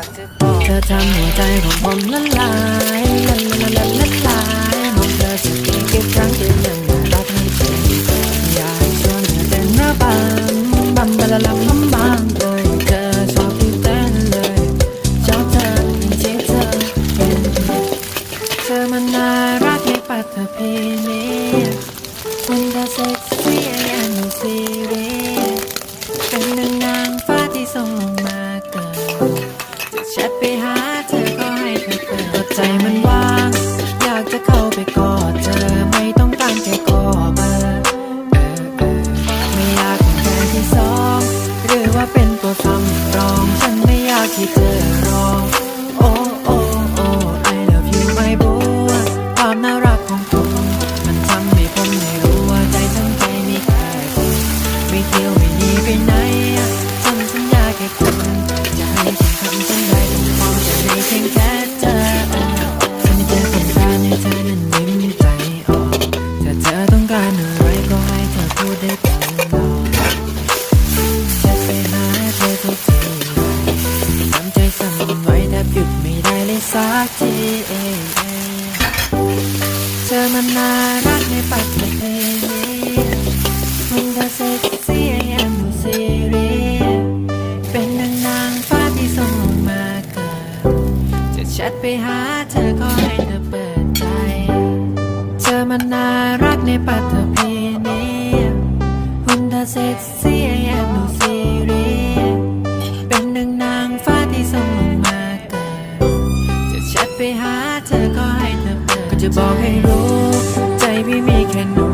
ากจะบอกเธอทำหัวใจของผมละลายละละละละละลายมองเธอสักกี่กี่ครั้งที่ยังน่ารักให้เธออยากชวนเธอเต้นระบำบำบะละละบำบำเลยเธอชอบที่เต้นเลยชอบเธอที่เธอเป็นเธอมันน่ารักในปัตตภีนี้มันก็เซ็กซี่แอนด์ซีรีส์เป็นหนางนาง ว่าเป็นตัวสำรอง ฉันไม่อยากที่เธอรองโอ้โอ้โอ้ I love you my boy ความน่ารักของคุณมันทำให้ผมได้รู้ว่าใจทั้งใจมีแค่คุณไม่เที่ยวไม่หนีไปไหนฉันสัญญาแค่คุณจะให้ฉันทำฉันได้ทุกความจะให้เพียงแค่เธอฉันไม่เจอต้องกาให้เธอนั้นยิ้มใจออกถ้าเธอต้องการอะไรก็ให้เธอพูดได้ตลอ ไม่ได้เลยสักทีเธอมันน่ารักในปัจจุบันนี้มันก็เซ็กซี่แอมซีรีเป็นนางนางฟ้าที่ส่งลงมาเกิดจะแชทไปหาเธอก็ให้เธอเปิดใจ เธอมันน่ารักในปัตตภีนี้หุ่นเธอเซ็กซี่แอบดูซีรี เธอก็ให้เธอก็จะบอกให้รู้ ใจพี่มีแค่หนู